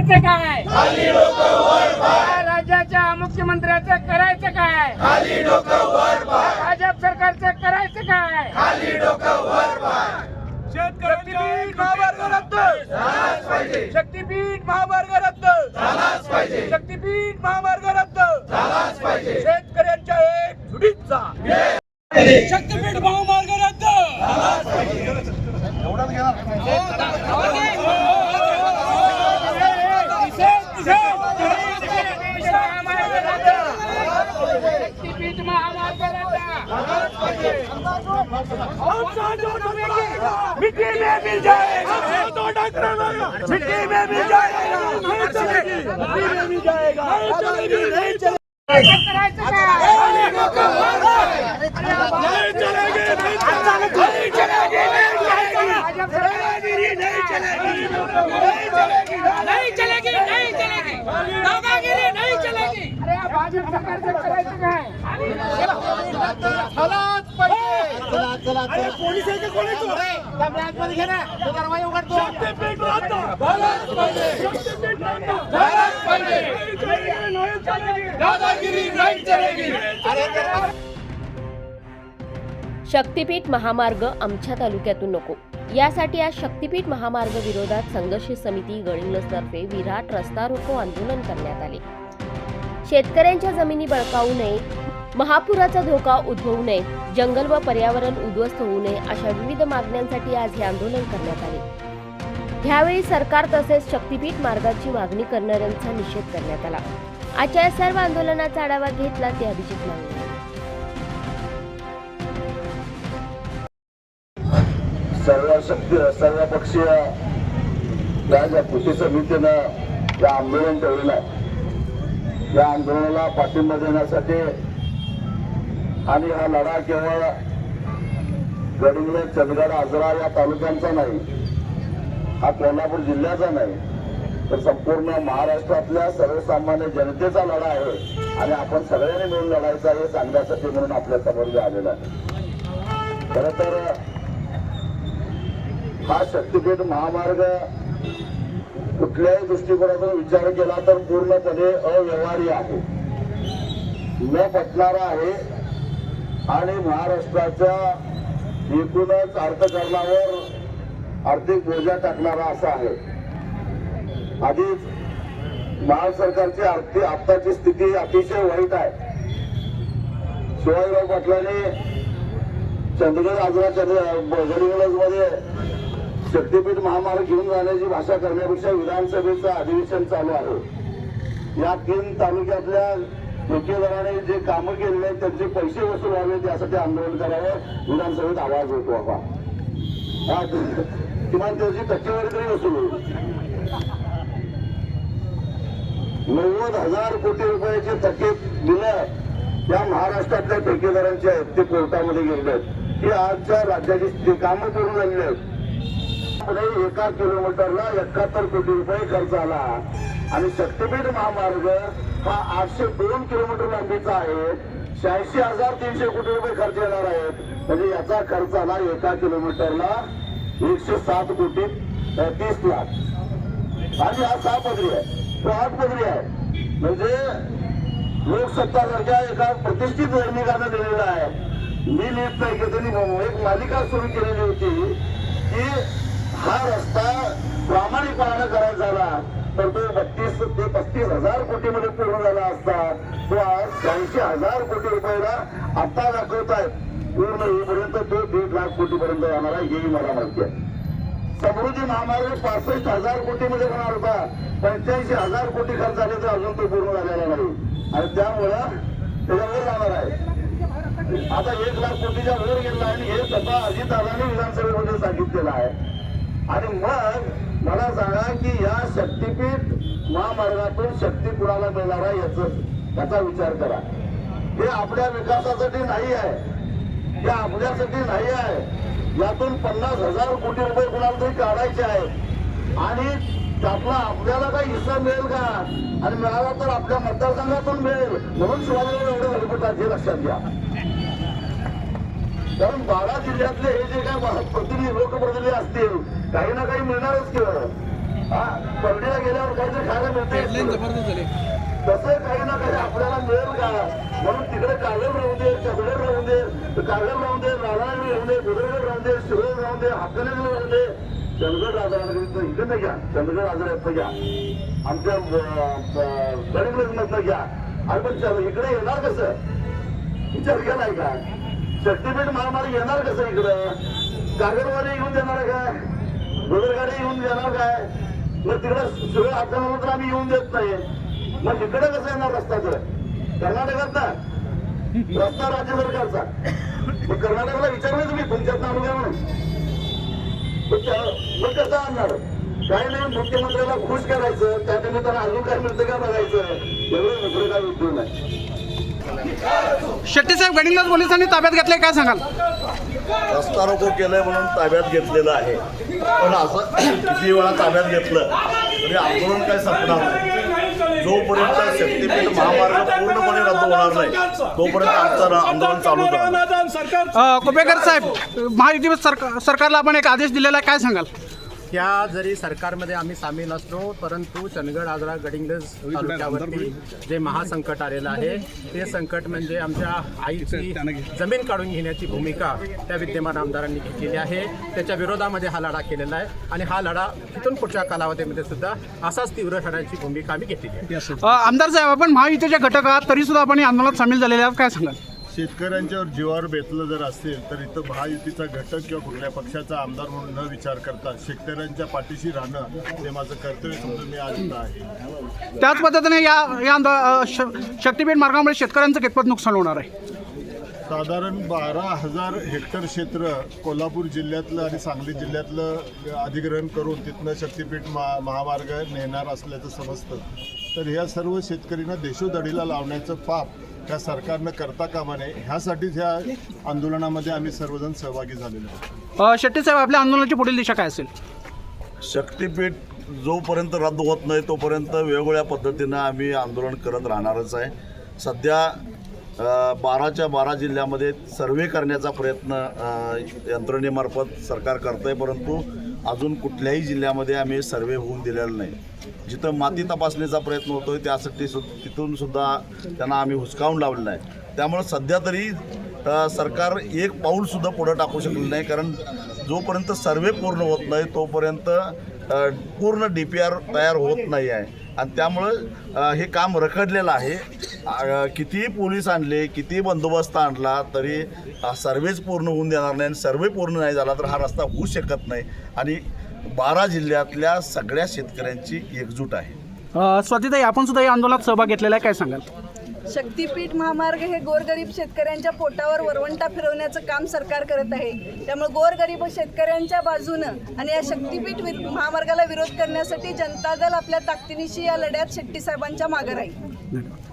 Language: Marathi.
करायचं काय? राज्याच्या मुख्यमंत्र्याचं करायचं काय? भाजप सरकारचं करायचं काय? शक्तीपीठ महामार्ग रद्द! शक्तीपीठ महामार्ग रद्द! शक्तीपीठ महामार्ग रद्द! शेतकऱ्यांच्या एक झुडीचा शक्तीपीठ महामार्ग रद्द शक्तीपीठ महामार्ग मिट्टी में मिल जाएगा। मिट्टी में मिल जाएगा। मिट्टी में मिल जाएगा। नहीं चलेगी। करायचं काय नहीं चलेगी नहीं चलेगी। नहीं चलेगी नहीं चलेगी। नहीं चलेगी। दादागिरी नहीं चलेगी। अरे भाजप सरकारचं करायचं काय पोलीस आहे का कोणी तो? शक्तीपीठ रद्द झालाच पाहिजे. शक्तीपीठ रद्द झालाच पाहिजे. नाही चलेगी दादागिरी नाही चलेगी शक्तीपीठ महामार्ग आमच्या तालुक्यातून नको. यासाठी आज शक्तीपीठ महामार्ग विरोधात संघर्ष समिती गडिंग्लजतर्फे विराट रस्ता रोको आंदोलन करण्यात आले. शेतकऱ्यांच्या जमिनी बळकावू नये महापुराचा धोका उद्भवू नये जंगल व पर्यावरण उद्ध्वस्त होऊ नये अशा विविध मागण्यांसाठी आज हे आंदोलन करण्यात आले. यावेळी सरकार तसेच शक्तीपीठ मार्गाची मागणी करणाऱ्यांचा निषेध करण्यात आला. आजच्या या सर्व आंदोलनाचा आढावा घेतला ते अभिजित मागणी सर्व शक्ती सर्व पक्षीय या कृषी समितीनं या आंदोलन ठेवलेलं आहे. या आंदोलनाला पाठिंबा देण्यासाठी आणि हा लढा केवळ गडिंगले चंदगड आजरा या तालुक्यांचा नाही हा कोल्हापूर जिल्ह्याचा नाही तर संपूर्ण महाराष्ट्रातल्या सर्वसामान्य जनतेचा लढा आहे आणि आपण सगळ्यांनी मिळून लढायचा हे सांगण्यासाठी म्हणून आपल्यासमोर आलेला आहे. खरं तर हा शक्तीपीठ महामार्ग कुठल्याही दृष्टिकोनातून विचार केला तर पूर्णपणे अव्यवहार्य आहे. न पटणारा आहे आणि महाराष्ट्राच्या एकूणच अर्थकारणावर आर्थिक बोजा टाकणारा असा आहे. आधीच महाराष्ट्र सरकारची आर्थिक आत्ताची स्थिती अतिशय वाईट आहे. शिवाजीराव पाटलांनी चंद्रगड आजरा चंद्रमध्ये शक्तीपीठ महामार्ग घेऊन जाण्याची भाषा करण्यापेक्षा विधानसभेचं अधिवेशन चालू आहे. या तीन तालुक्यातल्या ठेकेदाराने जे कामं केलेले आहेत त्यांचे पैसे वसूल व्हावे यासाठी आंदोलन करावं विधानसभेत आवाज होतो बाबा हा, किमान त्याची टक्केवारी तरी वसूल होईल. नव्वद हजार कोटी रुपयाचे थके दिलं त्या महाराष्ट्रातल्या ठेकेदारांचे आहेत ते कोर्टामध्ये गेले आहेत. की आजच्या राज्याची स्थिती कामं करून झालेली आहेत. एका किलोमीटरला एकाहत्तर कोटी रुपये खर्च आला. आणि शक्तीपीठ महामार्ग हा आठशे दोन किलोमीटर लांबीचा आहे. शहाऐंशी हजार तीनशे कोटी रुपये खर्च येणार आहेत. म्हणजे याचा खर्च आला एका किलोमीटरला एकशे सात कोटी तीस लाख. आणि हा सहा पदरी आहे. तो आठ पदरी आहे. म्हणजे लोकसत्ता सारख्या एका प्रतिष्ठित दैनिकानं दिलेला आहे. मी लिहित नाही की त्यांनी एक मालिका सुरू केलेली होती की हा रस्ता प्रामाणिकपणानं करायचा झाला तर तो बत्तीस ते हजार कोटी मध्ये पूर्ण झाला असता तो आज शहाऐंशी हजार कोटी रुपयाला आता दाखवतायत. पूर्ण येईपर्यंत तो दीड लाख कोटी पर्यंत जाणार आहे हेही मला माहिती आहे. समृद्धी महामार्ग पासष्ट हजार कोटी मध्ये होणार होता. पंच्याऐंशी हजार कोटी खर्च झाले तर अजून तो पूर्ण झालेला नाही. आणि त्यामुळं त्याच्यावर जाणार आहे. आता एक लाख कोटीच्या वर गेला आणि हे स्वतः अजितदादांनी विधानसभेमध्ये सांगितलेलं आहे. आणि मग मला सांगा की या शक्तीपीठ महामार्गातून शक्ती कुणाला मिळणार आहे याच याचा विचार करा. हे आपल्या विकासासाठी नाही आहे. हे आपल्यासाठी नाही आहे. यातून पन्नास हजार कोटी रुपये कुणाला तरी काढायचे आहेत. आणि त्यातला आपल्याला काही हिस्सा मिळेल का? आणि मिळाला तर आपल्या मतदारसंघातून मिळेल. म्हणून शिवाजीराव एवढे हेलिकॉप्टर हे लक्षात घ्या. कारण बारा जिल्ह्यातले हे जे काय प्रतिनिधी लोकप्रतिनिधी असतील काही ना काही मिळणारच किंवा परडीला गेल्यावर काहीतरी खायला मिळते तसं काही ना काही आपल्याला मिळेल का? म्हणून तिकडे कागद राहू दे चंदगड राहू दे कागद राहू दे राधानगरी राहू दे गुजरगड राहू दे शिरोळ राहू दे हातकणंगले राहू दे. चंदगड राधानगरीचं इकडनं घ्या. चंदगड राजारातनं घ्या. आमच्या गडिंग्लजमधनं घ्या. आणि पण चल- इकडे येणार कसं? विचार केलाय का? शक्तीपीठ महामार्ग येणार कसं इकडं? कागदवारी येऊन देणार काय गुजरगाडी येऊन देणार काय? मग तिकडं सगळं अडचण तर आम्ही येऊन देत नाही. मग इकडे कसं येणार रस्ता तर कर्नाटकात ना रस्ता राज्य सरकारचा. मग कर्नाटकाला विचारलं तुम्ही तुमच्यात तालुक्या घ्या म्हणून. मग कसं आणणार? काय नाही मुख्यमंत्र्याला खुश करायचं त्या निमित्तानं अजून काय मिळतं का बघायचं? एवढं दुसरं काय उद्योग नाही. शेट्टी साहेब गणिंग पोलिसांनी ताब्यात घेतले काय सांगाल? रस्ता रोको केलंय म्हणून ताब्यात घेतलेलं आहे. पण असं किती वेळा ताब्यात घेतलं तरी आंदोलन काय संपणार नाही. जोपर्यंत शक्तीपीठ महामार्ग पूर्णपणे रद्द होणार नाही तोपर्यंत आमचं आंदोलन चालू राहणार. कुपेकर साहेब महायुती सरकार सरकारला आपण एक आदेश दिलेला आहे काय सांगाल? या जरी सरकारमध्ये आम्ही सामील असलो परंतु चंदगड आजरा गडिंग्लज तालुक्यावरती जे महासंकट आलेलं आहे ते संकट म्हणजे आमच्या आईची जमीन काढून घेण्याची भूमिका त्या विद्यमान आमदारांनी घेतलेली आहे. त्याच्या विरोधामध्ये हा लढा केलेला आहे आणि हा लढा इथून पुढच्या कालावधीमध्ये सुद्धा असाच तीव्र लढण्याची भूमिका आम्ही घेतलेली आहे. आमदार साहेब आपण महायुतीचे घटक आहात तरी सुद्धा आपण या आंदोलनात सामील झालेले आहात. काय सांगाल? शेतकऱ्यांच्यावर जीवावर बेतलं जर असेल तर इथं महायुतीचा घटक किंवा कुठल्या पक्षाचा आमदार म्हणून न विचार करता शेतकऱ्यांच्या पाठीशी राहणं हे माझं कर्तव्य समजून मी आज इथं आहे. त्याच पद्धतीने या या आंदो श- शक्तीपीठ मार्गामुळे शेतकऱ्यांचं कितपत नुकसान होणार आहे? साधारण बारा हजार हेक्टर क्षेत्र कोल्हापूर जिल्ह्यातलं आणि सांगली जिल्ह्यातलं अधिग्रहण करून तिथनं शक्तीपीठ महा महामार्ग नेणार असल्याचं समजतं. तर ह्या सर्व शेतकऱ्यांना देशोधडीला लावण्याचं पाप त्या सरकारनं करता कामा नये ह्यासाठीच ह्या आंदोलनामध्ये आम्ही सर्वजण सहभागी झालेलो आहोत. अ, शेट्टी साहेब आपल्या आंदोलनाची पुढील दिशा काय असेल? शक्तीपीठ जोपर्यंत रद्द होत नाही तोपर्यंत वेगवेगळ्या पद्धतीनं आम्ही आंदोलन करत राहणारच आहे. सध्या अ, बाराच्या बारा जिल्ह्यामध्ये सर्वे करण्याचा प्रयत्न अ, यंत्रणेमार्फत सरकार करतं आहे परंतु अजून कुठल्याही जिल्ह्यामध्ये आम्ही सर्वे होऊन दिलेला नाही. जिथं माती तपासणीचा प्रयत्न होतो आहे त्यासाठी सु तिथून सुद्धा त्यांना आम्ही हुसकावून लावलेलं आहे. त्यामुळं सध्या तरी सरकार एक पाऊलसुद्धा पुढं टाकू शकलेलं नाही. कारण जोपर्यंत सर्वे पूर्ण होत नाही तोपर्यंत पूर्ण डी पी आर तयार होत नाही आहे. आणि त्यामुळं हे काम रखडलेलं आहे. कितीही पोलीस आणले कितीही बंदोबस्त आणला तरी सर्वेच पूर्ण होऊन देणार नाही आणि सर्वे पूर्ण नाही झाला तर हा रस्ता होऊ शकत नाही. आणि बारा जिल्ह्यातल्या सगळ्या शेतकऱ्यांची एकजूट आहे. अ, स्वातीताई आपण सुद्धा या आंदोलनात सहभाग घेतलेला आहे. काय सांगाल? शक्तीपीठ महामार्ग हे गोरगरीब शेतकऱ्यांच्या पोटावर वरवंटा फिरवण्याचं काम सरकार करत आहे. त्यामुळे गोरगरीब शेतकऱ्यांच्या बाजूनं आणि या शक्तीपीठ महामार्गाला विरोध करण्यासाठी जनता दल आपल्या ताकदीनिशी या लढ्यात शेट्टी साहेबांच्या मागे राहील. धन्यवाद.